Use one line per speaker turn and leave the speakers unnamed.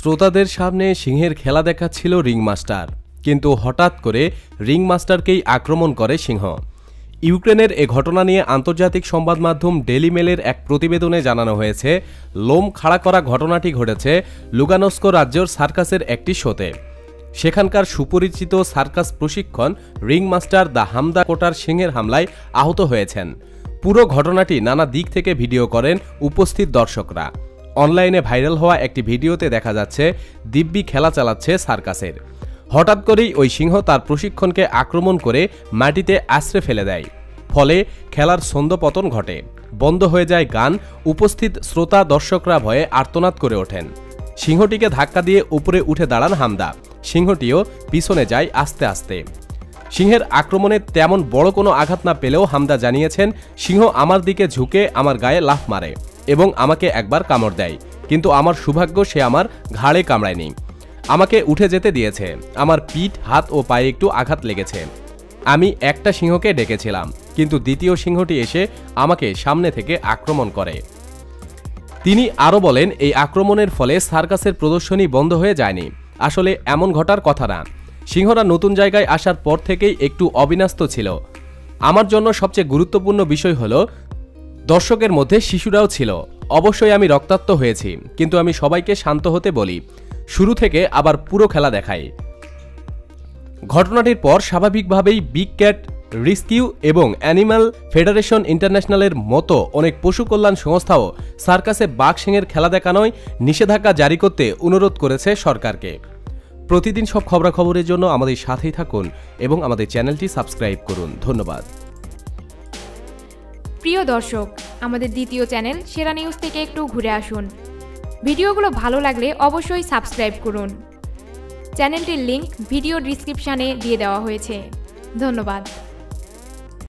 শ্রোতাদের সামনে সিংহের খেলা দেখাচ্ছিল রিং মাস্টার কিন্তু হঠাৎ করে রিংমাস্টারকেই আক্রমণ করে সিংহ। ইউক্রেনের এ ঘটনা নিয়ে আন্তর্জাতিক সংবাদ মাধ্যম ডেলি মেলের এক প্রতিবেদনে জানানো হয়েছে, লোম খাড়া করা ঘটনাটি ঘটেছে লুগানস্কো রাজ্যের সার্কাসের একটি শোতে। সেখানকার সুপরিচিত সার্কাস প্রশিক্ষণ রিংমাস্টার দ্য হামদা কোটার সিংহের হামলায় আহত হয়েছেন। পুরো ঘটনাটি নানা দিক থেকে ভিডিও করেন উপস্থিত দর্শকরা। অনলাইনে ভাইরাল হওয়া একটি ভিডিওতে দেখা যাচ্ছে, দিব্যি খেলা চালাচ্ছে সার্কাসের। হঠাৎ করেই ওই সিংহ তার প্রশিক্ষণকে আক্রমণ করে মাটিতে আশ্রে ফেলে দেয়। ফলে খেলার ছন্দপতন ঘটে। বন্ধ হয়ে যায় গান, উপস্থিত শ্রোতা দর্শকরা ভয়ে আর্তনাদ করে ওঠেন। সিংহটিকে ধাক্কা দিয়ে উপরে উঠে দাঁড়ান হামদা। সিংহটিও পিছনে যায় আস্তে আস্তে। সিংহের আক্রমণে তেমন বড় কোনো আঘাত না পেলেও হামদা জানিয়েছেন, সিংহ আমার দিকে ঝুঁকে, আমার গায়ে লাফ মারে। এবং আমাকে একবার কামড় দেয়, কিন্তু আমার সৌভাগ্য সে আমার ঘাড়ে কামড়ায়নি। আমাকে উঠে যেতে দিয়েছে। আমার পিঠ, হাত ও পায়ে একটু আঘাত লেগেছে। আমি একটা সিংহকে ডেকেছিলাম, কিন্তু দ্বিতীয় সিংহটি এসে আমাকে সামনে থেকে আক্রমণ করে। তিনি আরও বলেন, এই আক্রমণের ফলে সার্কাসের প্রদর্শনী বন্ধ হয়ে যায়নি। আসলে এমন ঘটার কথা না। সিংহরা নতুন জায়গায় আসার পর থেকেই একটু অবিন্যস্ত ছিল। আমার জন্য সবচেয়ে গুরুত্বপূর্ণ বিষয় হল দর্শকের মধ্যে শিশুরাও ছিল। অবশ্যই আমি রক্তাক্ত হয়েছি, কিন্তু আমি সবাইকে শান্ত হতে বলি। শুরু থেকে আবার পুরো খেলা দেখাই। ঘটনাটির পর স্বাভাবিকভাবেই বিগ ক্যাট, রিস্কিউ এবং অ্যানিম্যাল ফেডারেশন ইন্টারন্যাশনালের মতো অনেক পশু কল্যাণ সংস্থাও সার্কাসে বাঘ সিংয়ের খেলা দেখানোয় নিষেধাজ্ঞা জারি করতে অনুরোধ করেছে সরকারকে। প্রতিদিন সব খবরাখবরের জন্য আমাদের সাথেই থাকুন এবং আমাদের চ্যানেলটি সাবস্ক্রাইব করুন। ধন্যবাদ।
প্রিয় দর্শক, আমাদের দ্বিতীয় চ্যানেল সেরা নিউজ থেকে একটু ঘুরে আসুন। ভিডিওগুলো ভালো লাগলে অবশ্যই সাবস্ক্রাইব করুন। চ্যানেলটির লিংক ভিডিও ডিসক্রিপশানে দিয়ে দেওয়া হয়েছে। ধন্যবাদ।